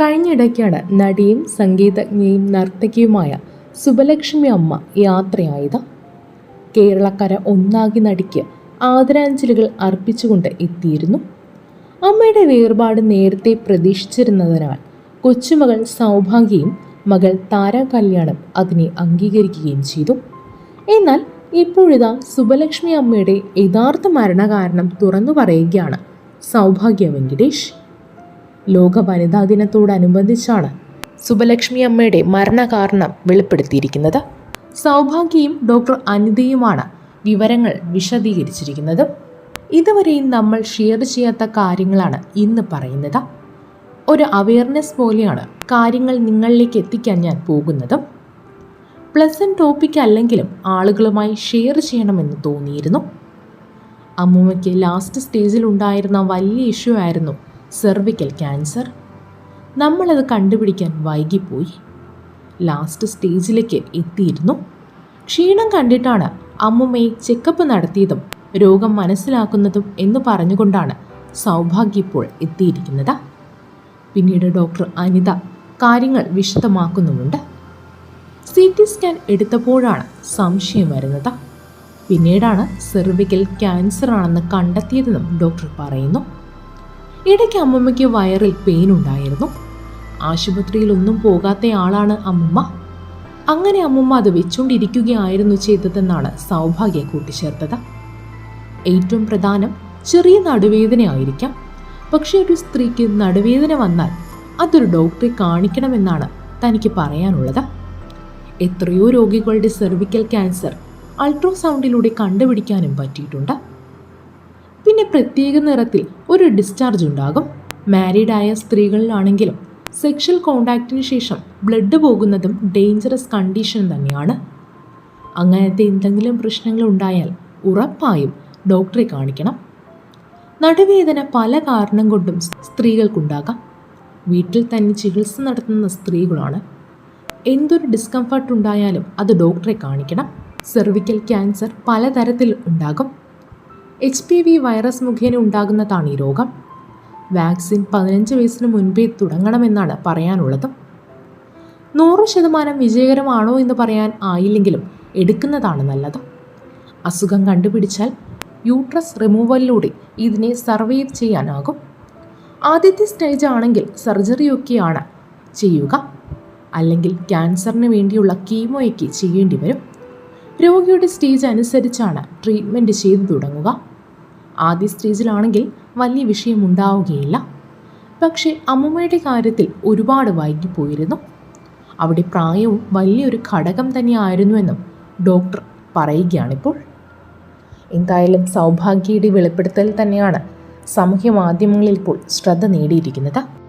കഴിഞ്ഞിടയ്ക്കാണ് നടിയും സംഗീതജ്ഞയും നർത്തകിയുമായ സുബലക്ഷ്മി അമ്മ യാത്രയായത്. കേരളക്കര ഒന്നാകി നടിക്ക് ആദരാഞ്ജലികൾ അർപ്പിച്ചുകൊണ്ട് എത്തിയിരുന്നു. അമ്മയുടെ വേർപാട് നേരത്തെ പ്രതീക്ഷിച്ചിരുന്നതിനാൽ കൊച്ചുമകൾ സൗഭാഗ്യയും മകൾ താര കല്യാണം അതിനെ അംഗീകരിക്കുകയും ചെയ്തു. എന്നാൽ ഇപ്പോഴിതാ സുബലക്ഷ്മി അമ്മയുടെ യഥാർത്ഥ മരണകാരണം തുറന്നു പറയുകയാണ് സൗഭാഗ്യ വെങ്കിടേഷ് ലോക വനിതാ ദിനത്തോടനുബന്ധിച്ചാണ് സുബലക്ഷ്മി അമ്മയുടെ മരണകാരണം വെളിപ്പെടുത്തിയിരിക്കുന്നത്. സൗഭാഗ്യയും ഡോക്ടർ അനിതയുമാണ് വിവരങ്ങൾ വിശദീകരിച്ചിരിക്കുന്നത്. ഇതുവരെയും നമ്മൾ ഷെയർ ചെയ്യാത്ത കാര്യങ്ങളാണ് ഇന്ന് പറയുന്നത്. ഒരു അവയർനെസ് പോലെയാണ് കാര്യങ്ങൾ നിങ്ങളിലേക്ക് എത്തിക്കാൻ ഞാൻ പോകുന്നത്. പ്ലസന്റ് ടോപ്പിക് അല്ലെങ്കിലും ആളുകളുമായി ഷെയർ ചെയ്യണമെന്ന് തോന്നിയിരുന്നു. അമ്മൂമ്മയ്ക്ക് ലാസ്റ്റ് സ്റ്റേജിൽ ഉണ്ടായിരുന്ന വലിയ ഇഷ്യൂ ആയിരുന്നു സെർവിക്കൽ ക്യാൻസർ നമ്മളത് കണ്ടുപിടിക്കാൻ വൈകിപ്പോയി. ലാസ്റ്റ് സ്റ്റേജിലേക്ക് എത്തിയിരുന്നു. ക്ഷീണം കണ്ടിട്ടാണ് അമ്മുമ്മയെ ചെക്കപ്പ് നടത്തിയതും രോഗം മനസ്സിലാക്കുന്നതും എന്ന് പറഞ്ഞുകൊണ്ടാണ് സൗഭാഗ്യ ഇപ്പോൾ എത്തിയിരിക്കുന്നത്. പിന്നീട് ഡോക്ടർ അനിത കാര്യങ്ങൾ വിശദമാക്കുന്നുമുണ്ട്. സി ടി സ്കാൻ എടുത്തപ്പോഴാണ് സംശയം വരുന്നത്. പിന്നീടാണ് സെർവിക്കൽ ക്യാൻസർ ആണെന്ന് കണ്ടെത്തിയതെന്നും ഡോക്ടർ പറയുന്നു. ഇടയ്ക്ക് അമ്മമ്മയ്ക്ക് വയറിൽ പെയിൻ ഉണ്ടായിരുന്നു. ആശുപത്രിയിലൊന്നും പോകാത്ത ആളാണ് അമ്മമ്മ. അങ്ങനെ അമ്മമ്മ അത് വെച്ചുകൊണ്ടിരിക്കുകയായിരുന്നു ചെയ്തതെന്നാണ് സൗഭാഗ്യ കൂട്ടിച്ചേർത്തത്. ഏറ്റവും പ്രധാനം ചെറിയ നടുവേദനയായിരിക്കാം പക്ഷേ ഒരു സ്ത്രീക്ക് നടുവേദന വന്നാൽ അതൊരു ഡോക്ടറെ കാണിക്കണമെന്നാണ് തനിക്ക് പറയാനുള്ളത്. എത്രയോ രോഗികളുടെ സെർവിക്കൽ ക്യാൻസർ അൾട്രാസൗണ്ടിലൂടെ കണ്ടുപിടിക്കാനും പറ്റിയിട്ടുണ്ട്. പിന്നെ പ്രത്യേക നിറത്തിൽ ഒരു ഡിസ്ചാർജ് ഉണ്ടാകും. മാരീഡായ സ്ത്രീകളിലാണെങ്കിലും സെക്ഷൽ കോണ്ടാക്റ്റിന് ശേഷം ബ്ലഡ് പോകുന്നതും ഡേഞ്ചറസ് കണ്ടീഷൻ തന്നെയാണ്. അങ്ങനത്തെ എന്തെങ്കിലും പ്രശ്നങ്ങൾ ഉണ്ടായാൽ ഉറപ്പായും ഡോക്ടറെ കാണിക്കണം. നടുവേദന പല കാരണം കൊണ്ടും സ്ത്രീകൾക്കുണ്ടാകാം. വീട്ടിൽ തന്നെ ചികിത്സ നടത്തുന്ന സ്ത്രീകളാണ്. എന്തൊരു ഡിസ്കംഫർട്ട് ഉണ്ടായാലും അത് ഡോക്ടറെ കാണിക്കണം. സെർവിക്കൽ ക്യാൻസർ പലതരത്തിൽ ഉണ്ടാകും. എച്ച് പി വി വൈറസ് മുഖേന ഉണ്ടാകുന്നതാണ് ഈ രോഗം. വാക്സിൻ പതിനഞ്ച് വയസ്സിന് മുൻപേ തുടങ്ങണമെന്നാണ് പറയാനുള്ളത്. നൂറ് ശതമാനം വിജയകരമാണോ എന്ന് പറയാൻ ആയില്ലെങ്കിലും എടുക്കുന്നതാണ് നല്ലത്. അസുഖം കണ്ടുപിടിച്ചാൽ യൂട്രസ് റിമൂവലിലൂടെ ഇതിനെ സർവൈവ് ചെയ്യാനാകും. ആദ്യത്തെ സ്റ്റേജ് ആണെങ്കിൽ സർജറിയൊക്കെയാണ് ചെയ്യുക. അല്ലെങ്കിൽ ക്യാൻസറിന് വേണ്ടിയുള്ള കീമോയൊക്കെ ചെയ്യേണ്ടി വരും. രോഗിയുടെ സ്റ്റേജ് അനുസരിച്ചാണ് ട്രീറ്റ്മെന്റ് ചെയ്തു തുടങ്ങുക. ആദ്യ സ്റ്റേജിലാണെങ്കിൽ വലിയ വിഷയം ഉണ്ടാവുകയില്ല പക്ഷേ അമ്മൂമ്മയുടെ കാര്യത്തിൽ ഒരുപാട് വൈകിപ്പോയിരുന്നു. അവിടെ പ്രായവും വലിയൊരു ഘടകം തന്നെയായിരുന്നുവെന്നും ഡോക്ടർ പറയുകയാണിപ്പോൾ. എന്തായാലും സൗഭാഗ്യയുടെ വെളിപ്പെടുത്തൽ തന്നെയാണ് സാമൂഹ്യ മാധ്യമങ്ങളിൽ ഇപ്പോൾ ശ്രദ്ധ നേടിയിരിക്കുന്നത്.